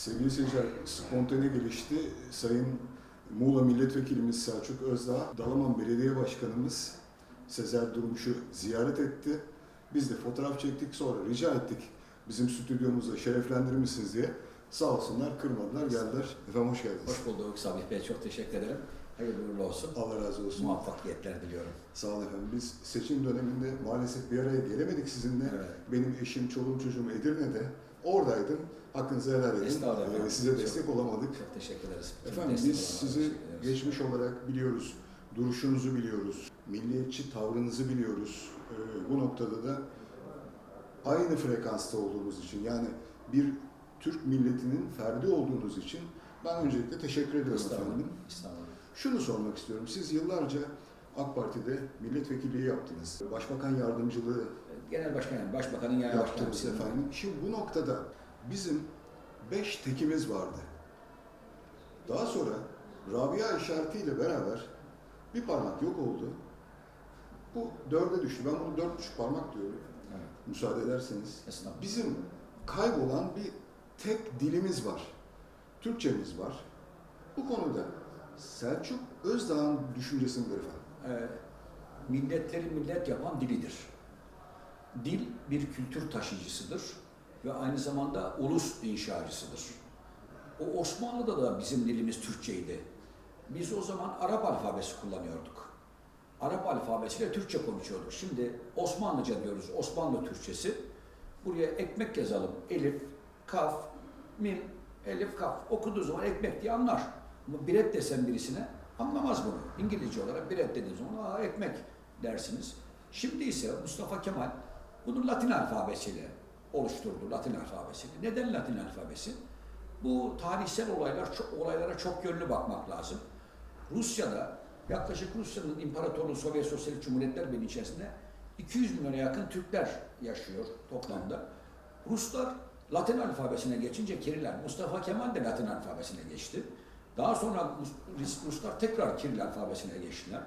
Sevgili seyirciler, spontane gelişti. Sayın Muğla Milletvekilimiz Selçuk Özdağ, Dalaman Belediye Başkanımız Sezer Durmuş'u ziyaret etti. Biz de fotoğraf çektik, sonra rica ettik bizim stüdyomuzda şereflendirir misiniz diye. Sağ olsunlar, kırmadılar, geldiler. Efendim hoş geldiniz. Hoş bulduk Sabih Bey. Çok teşekkür ederim. Hayırlı uğurlu olsun. Allah razı olsun. Muvaffakiyetler diliyorum. Sağ olun efendim. Biz seçim döneminde maalesef bir araya gelemedik sizinle. Evet. Benim eşim, çoluğum, çocuğum Edirne'de. Oradaydım. Hakkınızı helal edin. Estağfurullah Ee, size Çok- destek olamadık. Çok teşekkür ederiz. Bütün Efendim biz sizi geçmiş olarak biliyoruz. Duruşunuzu biliyoruz. Milliyetçi tavrınızı biliyoruz. Ee, bu noktada da aynı frekansta olduğumuz için yani bir Türk milletinin ferdi olduğunuz için ben öncelikle teşekkür ediyorum Estağfurullah. efendim. Estağfurullah. Şunu sormak istiyorum. Siz yıllarca AK Parti'de milletvekilliği yaptınız. Başbakan yardımcılığı Genel başkan yani başbakanın genel yaptınız başkanı. efendim. Şimdi bu noktada bizim beş tekimiz vardı. Daha sonra Rabia işaretiyle beraber bir parmak yok oldu. Bu dörde düştü. Ben bunu dört buçuk parmak diyorum. Evet. Müsaade ederseniz. Estağfurullah. Bizim kaybolan bir tek dilimiz var. Türkçemiz var. Bu konuda Selçuk Özdağ'ın düşüncesi nedir efendim? Ee, milletleri millet yapan dilidir. Dil bir kültür taşıyıcısıdır ve aynı zamanda ulus inşacısıdır. O Osmanlı'da da bizim dilimiz Türkçeydi. Biz o zaman Arap alfabesi kullanıyorduk. Arap alfabesiyle Türkçe konuşuyorduk. Şimdi Osmanlıca diyoruz, Osmanlı Türkçesi. Buraya ekmek yazalım. Elif, kaf, mim, elif, kaf. Okuduğu zaman ekmek diye anlar. Ama biret desem birisine anlamaz bunu. İngilizce olarak biret dediğiniz zaman aa ekmek dersiniz. Şimdi ise Mustafa Kemal bunu Latin alfabesiyle oluşturdu, Latin alfabesiyle. Neden Latin alfabesi? Bu tarihsel olaylar çok, olaylara çok yönlü bakmak lazım. Rusya'da yaklaşık Rusya'nın İmparatorluğu Sovyet Sosyalist Cumhuriyetler Birliği içerisinde 200 milyona yakın Türkler yaşıyor toplamda. Ruslar Latin alfabesine geçince Kiriller, Mustafa Kemal de Latin alfabesine geçti. Daha sonra Rus- Ruslar tekrar Kiril alfabesine geçtiler.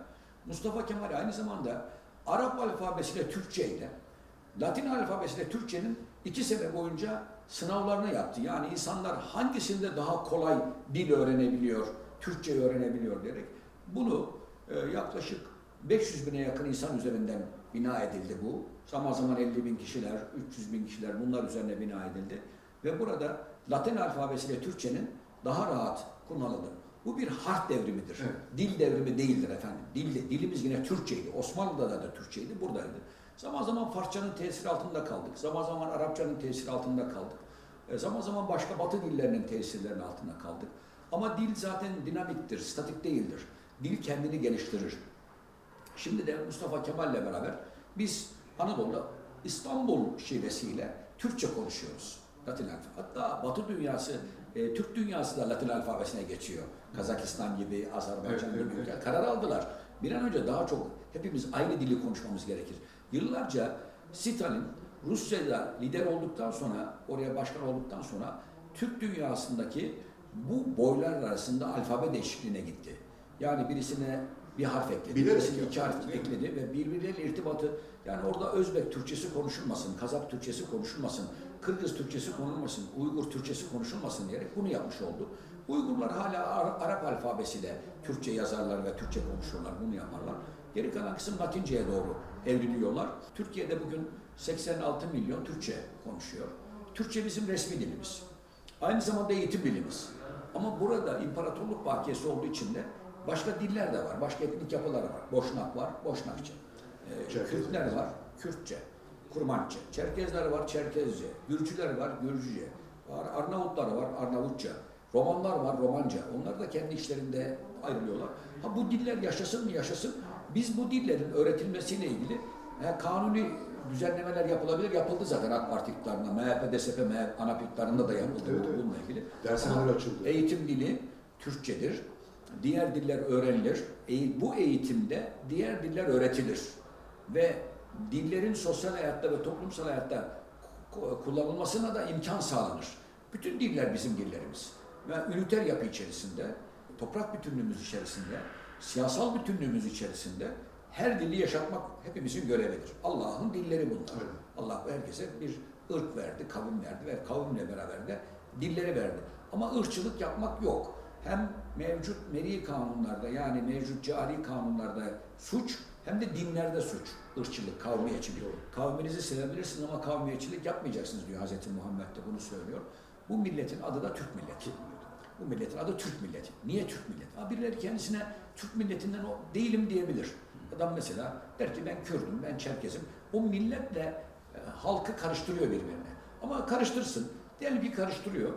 Mustafa Kemal aynı zamanda Arap alfabesiyle Türkçe ile Latin alfabesiyle Türkçenin iki sene boyunca sınavlarını yaptı. Yani insanlar hangisinde daha kolay dil öğrenebiliyor, Türkçe öğrenebiliyor diyerek bunu e, yaklaşık 500 bine yakın insan üzerinden bina edildi bu. Zaman zaman 50 bin kişiler, 300 bin kişiler bunlar üzerine bina edildi. Ve burada Latin alfabesiyle Türkçenin daha rahat kullanıldı. Bu bir harf devrimidir. Evet. Dil devrimi değildir efendim. Dil, dilimiz yine Türkçeydi. Osmanlı'da da, da Türkçeydi, buradaydı. Zaman zaman Farsçanın tesiri altında kaldık. Zaman zaman Arapçanın tesiri altında kaldık. E, zaman zaman başka Batı dillerinin tesirlerinin altında kaldık. Ama dil zaten dinamiktir, statik değildir. Dil kendini geliştirir. Şimdi de Mustafa Kemal'le beraber biz Anadolu'da İstanbul şivesiyle Türkçe konuşuyoruz. Latin alfabe. Hatta Batı dünyası, e, Türk dünyası da Latin alfabesine geçiyor. Kazakistan gibi, Azerbaycan Evet, gibi evet, ülkeler evet. karar aldılar. Bir an önce daha çok hepimiz aynı dili konuşmamız gerekir. Yıllarca Stalin Rusya'da lider olduktan sonra, oraya başkan olduktan sonra Türk dünyasındaki bu boylar arasında alfabe değişikliğine gitti. Yani birisine bir harf ekledi, Bilerek birisine iki harf mi? ekledi ve birbirleriyle irtibatı yani orada Özbek Türkçesi konuşulmasın, Kazak Türkçesi konuşulmasın, Kırgız Türkçesi konuşulmasın, Uygur Türkçesi konuşulmasın diyerek bunu yapmış oldu. Uygurlar hala Ar- Arap alfabesiyle Türkçe yazarlar ve Türkçe konuşuyorlar, bunu yaparlar. Geri kalan kısım Latince'ye doğru evriliyorlar. Türkiye'de bugün 86 milyon Türkçe konuşuyor. Türkçe bizim resmi dilimiz. Aynı zamanda eğitim dilimiz. Ama burada imparatorluk bakiyesi olduğu için de başka diller de var, başka etnik yapılar var. Boşnak var, Boşnakça. Ee. Kürtler var, Kürtçe. Kurmançça. Çerkezler var, Çerkezce. Gürcüler var, Gürcüce. Ar- Arnavutlar var, Arnavutça. Romanlar var, Romanca. Onlar da kendi işlerinde ayrılıyorlar. Ha bu diller yaşasın mı yaşasın. Biz bu dillerin öğretilmesiyle ilgili he, kanuni düzenlemeler yapılabilir. Yapıldı zaten AK Parti iktidarında. MHP, DSP, MHP, ANAP iktidarında da yapıldı Evet, evet. bununla ilgili. Dershaneler açıldı. Eğitim dili Türkçedir. Diğer diller öğrenilir. E, bu eğitimde diğer diller öğretilir. Ve dillerin sosyal hayatta ve toplumsal hayatta ku- kullanılmasına da imkan sağlanır. Bütün diller bizim dillerimiz. Ve üniter yapı içerisinde, toprak bütünlüğümüz içerisinde, siyasal bütünlüğümüz içerisinde her dili yaşatmak hepimizin görevidir. Allah'ın dilleri bunlar. Evet. Allah herkese bir ırk verdi, kavim verdi ve kavimle beraber de dilleri verdi. Ama ırkçılık yapmak yok. Hem mevcut meri kanunlarda yani mevcut cari kanunlarda suç hem de dinlerde suç. Irkçılık, kavmiyetçilik. Kavminizi sevebilirsiniz ama kavmiyetçilik yapmayacaksınız diyor Hz. Muhammed de bunu söylüyor. Bu milletin adı da Türk milleti. Bu milletin adı Türk milleti. Niye Türk milleti? Ha, birileri kendisine Türk milletinden o değilim diyebilir. Adam mesela der ki ben Kürdüm, ben Çerkezim. O milletle e, halkı karıştırıyor birbirine. Ama karıştırsın. Diyelim ki karıştırıyor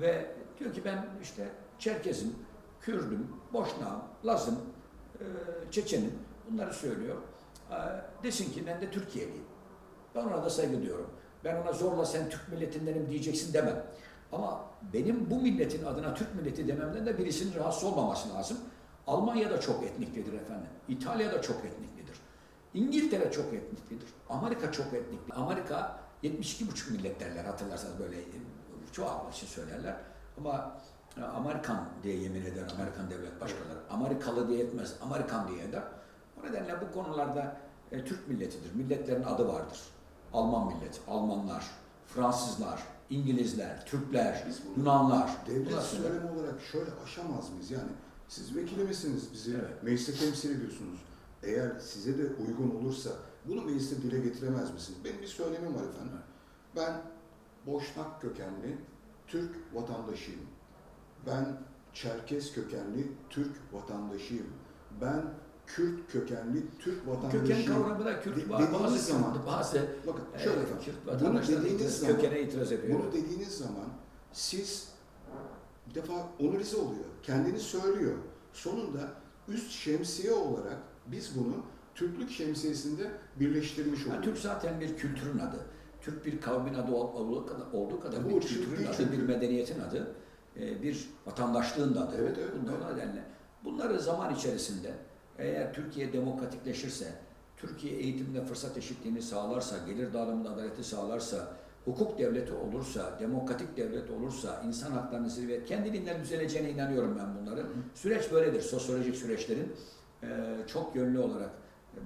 ve diyor ki ben işte Çerkezim, Kürdüm, Boşnağım, Lazım, e, Çeçenim bunları söylüyor. E, desin ki ben de Türkiye'liyim. Ben ona da saygı duyuyorum. Ben ona zorla sen Türk milletindenim diyeceksin demem. Ama benim bu milletin adına Türk milleti dememden de birisinin rahatsız olmaması lazım. Almanya'da çok etniklidir efendim. İtalya'da çok etniklidir. İngiltere çok etniklidir. Amerika çok etnikli. Amerika 72,5 millet derler hatırlarsanız böyle çoğalmak için söylerler. Ama e, Amerikan diye yemin eder Amerikan devlet başkanları. Amerikalı diye etmez, Amerikan diye eder. O nedenle bu konularda e, Türk milletidir. Milletlerin adı vardır. Alman milleti, Almanlar, Fransızlar, İngilizler, Türkler, Biz bunu Yunanlar. Devlet Bunlar söylemi olarak şöyle aşamaz mıyız? Yani siz vekilimizsiniz, bizi Evet. mecliste temsil ediyorsunuz. Eğer size de uygun olursa bunu mecliste dile getiremez misiniz? Benim bir söylemim var efendim. Ben Boşnak kökenli Türk vatandaşıyım. Ben Çerkez kökenli Türk vatandaşıyım. Ben Kürt kökenli Türk vatandaşıyım. Köken kavramı da Kürt De- var. Bazı, zaman- bazı Bakın e, şöyle efendim. Kürt Bunu vatandaşlar dediğiniz itiraz- zaman kökene itiraz ediyor. Bunu dediğiniz zaman siz bir defa onurize oluyor. Kendini söylüyor. Sonunda üst şemsiye olarak biz bunu Türklük şemsiyesinde birleştirmiş oluyoruz. Türk zaten bir kültürün adı. Türk bir kavmin adı ol- olduğu kadar, olduğu kadar Bu bir kültürün değil adı, çünkü. bir medeniyetin adı, e, bir vatandaşlığın da adı. Evet, evet, Bundan evet. nedenle bunları zaman içerisinde eğer Türkiye demokratikleşirse, Türkiye eğitimde fırsat eşitliğini sağlarsa, gelir dağılımında adaleti sağlarsa, hukuk devleti olursa, demokratik devlet olursa, insan haklarını zirve, kendiliğinden düzeleceğine inanıyorum ben bunların. Süreç böyledir. Sosyolojik süreçlerin e, çok yönlü olarak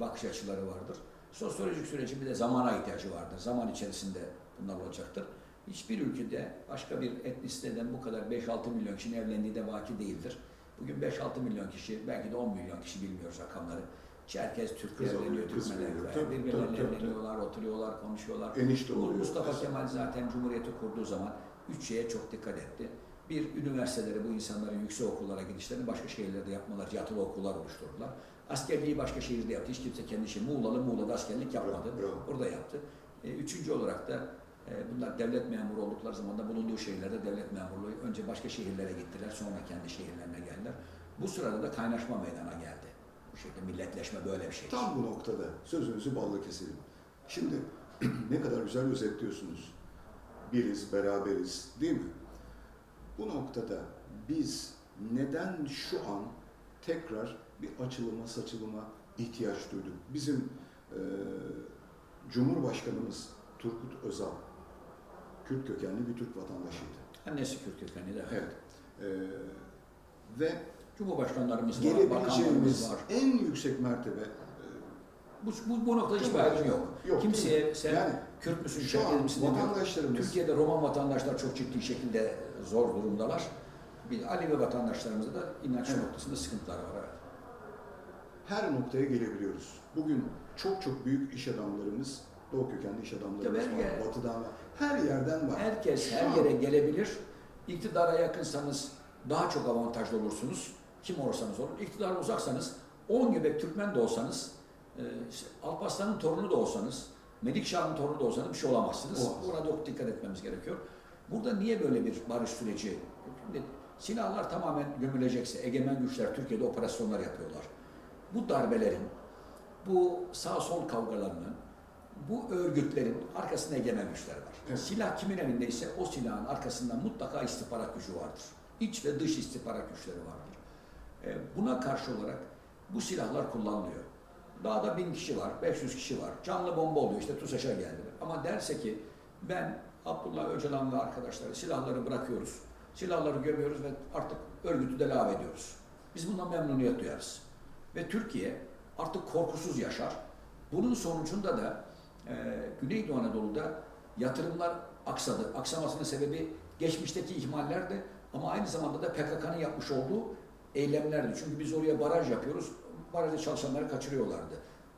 bakış açıları vardır. Sosyolojik sürecin bir de zamana ihtiyacı vardır. Zaman içerisinde bunlar olacaktır. Hiçbir ülkede başka bir etnisiteden bu kadar 5-6 milyon kişinin evlendiği de vaki değildir. Bugün 5-6 milyon kişi, belki de 10 milyon kişi bilmiyoruz rakamları. Çerkez, Türk Kız evleniyor, Türkmenler evleniyor. Birbirlerine evleniyorlar, oturuyorlar, konuşuyorlar. Enişte oluyor. Mustafa Mesela. Kemal zaten Cumhuriyeti kurduğu zaman üç şeye çok dikkat etti. Bir, üniversiteleri bu insanların yüksek okullara gidişlerini başka şehirlerde yapmalar, yatılı okullar oluşturdular. Askerliği başka şehirde yaptı. Hiç kimse kendi şey, Muğla'lı Muğla'da askerlik yapmadı. Bravo, bravo. Orada yaptı. E, üçüncü olarak da bunlar devlet memuru oldukları zaman da bulunduğu şehirlerde devlet memurluğu önce başka şehirlere gittiler, sonra kendi şehirlerine geldiler. Bu sırada da kaynaşma meydana geldi. Bu şekilde milletleşme böyle bir şey. Tam bu noktada sözünüzü balla keselim. Şimdi ne kadar güzel özetliyorsunuz. Biriz, beraberiz değil mi? Bu noktada biz neden şu an tekrar bir açılıma saçılıma ihtiyaç duyduk? Bizim eee Cumhurbaşkanımız Turgut Özal, Kürt kökenli bir Türk vatandaşıydı. Annesi Kürt kökenli de. Evet. Eee, ve Cumhurbaşkanlarımız var, bakanlarımız var. en yüksek mertebe eee, Bu, bu, bu noktada hiçbir ayrım yok. Yok, Kimseye sen Yani Kürt müsün, an misin demiyor. vatandaşlarımız Türkiye'de Roman vatandaşlar çok ciddi şekilde zor durumdalar. Bir Alevi vatandaşlarımızda da inanç Evet. noktasında sıkıntılar var. Evet. her noktaya gelebiliyoruz. Bugün çok çok büyük iş adamlarımız, Doğu kökenli iş adamlarımız Tabii, var, her- Batı'dan var. Her yerden var. Herkes her yere gelebilir. İktidara yakınsanız daha çok avantajlı olursunuz. Kim olursanız olun. İktidara uzaksanız 10 göbek Türkmen de olsanız, e, işte Alparslan'ın torunu da olsanız, Melikşah'ın torunu da olsanız bir şey olamazsınız. Olamaz. Buna çok dikkat etmemiz gerekiyor. Burada niye böyle bir barış süreci? Şimdi silahlar tamamen gömülecekse, egemen güçler Türkiye'de operasyonlar yapıyorlar. Bu darbelerin, bu sağ-sol kavgalarının, bu örgütlerin arkasında egemen güçler var. Evet. Silah kimin elindeyse o silahın arkasında mutlaka istihbarat gücü vardır. İç ve dış istihbarat güçleri vardır. E, Buna karşı olarak bu silahlar kullanılıyor. Dağda bin kişi var, 500 kişi var. Canlı bomba oluyor işte TUSAŞ'a geldiler. Ama derse ki ben Abdullah Öcalan ve arkadaşları silahları bırakıyoruz. Silahları gömüyoruz ve artık örgütü de lave ediyoruz. Biz bundan memnuniyet duyarız. Ve Türkiye artık korkusuz yaşar. Bunun sonucunda da e, Güneydoğu Anadolu'da yatırımlar aksadı. Aksamasının sebebi geçmişteki ihmallerdi Ama aynı zamanda da PKK'nın yapmış olduğu eylemlerdi. Çünkü biz oraya baraj yapıyoruz. Barajda çalışanları kaçırıyorlardı.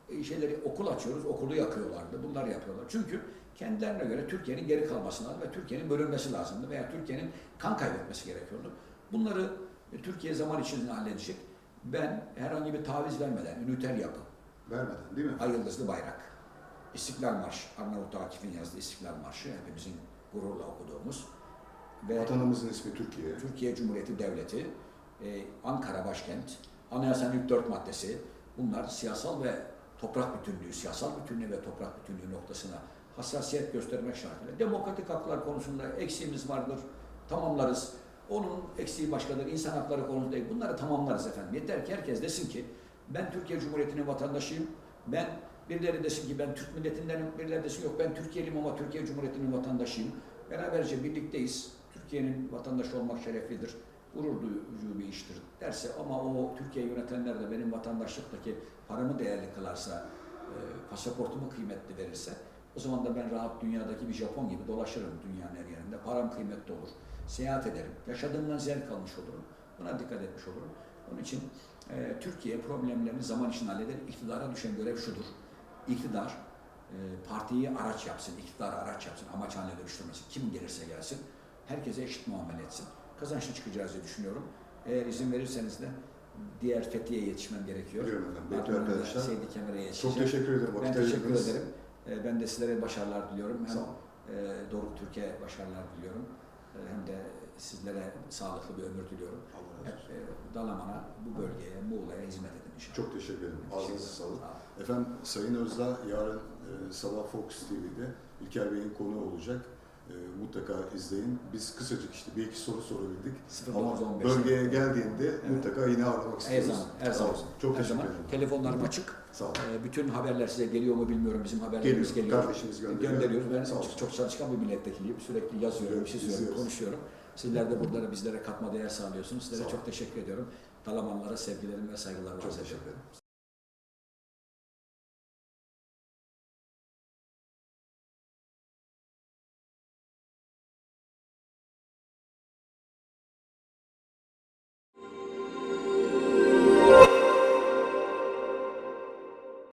E, şeyleri okul açıyoruz, okulu yakıyorlardı. Bunlar yapıyorlar. Çünkü kendilerine göre Türkiye'nin geri kalması lazım ve Türkiye'nin bölünmesi lazımdı veya Türkiye'nin kan kaybetmesi gerekiyordu. Bunları e, Türkiye zaman içinde halledecek. Ben herhangi bir taviz vermeden, üniter yapı, Vermeden değil mi? Ay Yıldızlı Bayrak, İstiklal Marşı, Arnavut Akif'in yazdığı İstiklal Marşı, hepimizin gururla okuduğumuz ve Vatanımızın ismi Türkiye. Türkiye Cumhuriyeti Devleti, e, Ankara başkent, Anayasanın ilk dört maddesi, bunlar siyasal ve toprak bütünlüğü, siyasal bütünlüğü ve toprak bütünlüğü noktasına hassasiyet göstermek şartıyla demokratik haklar konusunda eksiğimiz vardır, tamamlarız. Onun eksiği başkadır, insan hakları konusunda. Bunları tamamlarız efendim. Yeter ki herkes desin ki ben Türkiye Cumhuriyeti'nin vatandaşıyım, ben birileri desin ki ben Türk milletindenim, birileri desin yok ben Türkiye'liyim ama Türkiye Cumhuriyeti'nin vatandaşıyım. Beraberce birlikteyiz. Türkiye'nin vatandaşı olmak şereflidir. Gurur duyucu bir iştir derse ama o Türkiye yönetenler de benim vatandaşlıktaki paramı değerli kılarsa, e, pasaportumu kıymetli verirse o zaman da ben rahat dünyadaki bir Japon gibi dolaşırım dünyanın her yerinde. Param kıymetli olur. Seyahat ederim. Yaşadığımdan zevk almış olurum. Buna dikkat etmiş olurum. Onun için e, Türkiye problemlerini zaman içinde halleder. İktidara düşen görev şudur. İktidar e, partiyi araç yapsın, iktidarı araç yapsın, amaç haline dönüştürmesin. Kim gelirse gelsin, herkese eşit muamele etsin. Kazançlı çıkacağız diye düşünüyorum. Eğer izin verirseniz de diğer Fethiye'ye yetişmem gerekiyor. Biliyorum efendim. Bekliyor arkadaşlar. Seydi Kemer'e yetişeceğim. Çok teşekkür ederim. Ben Vakit teşekkür ayırdınız. ederim. E, ben de sizlere başarılar diliyorum. Hem Sağ olun. e, Doruk Türkiye başarılar diliyorum. E, hem de sizlere sağlıklı bir ömür diliyorum. Allah razı Hep olsun. e, Dalaman'a, bu bölgeye, Muğla'ya hizmet edin. Çok teşekkür ederim. Ağzınıza sağlık. Sağ. Efendim Sayın Özdağ yarın e, sabah Fox TV'de İlker Bey'in konuğu olacak. E, mutlaka izleyin. Biz kısacık işte bir iki soru sorabildik. Ama 0915. bölgeye geldiğinde mutlaka yine ağırlamak Her istiyoruz. zaman, her Sağ zaman. olsun. Çok her teşekkür zaman. ederim. Telefonlarım açık. Sağ olun. Ee, bütün haberler size geliyor mu bilmiyorum. Bizim haberlerimiz Geliyor. geliyor. Kardeşimiz gönderiyor. Gönderiyoruz. Ben Sağ olsun. çok, çok çalışkan bir milletvekiliyim. Sürekli yazıyorum, Evet, çiziyorum, izliyoruz. konuşuyorum. Sizler de burada bizlere katma değer sağlıyorsunuz. Sağ Sizlere olun. çok teşekkür ediyorum. Dalamanlara sevgilerim ve saygılarımı teşekkür ederim.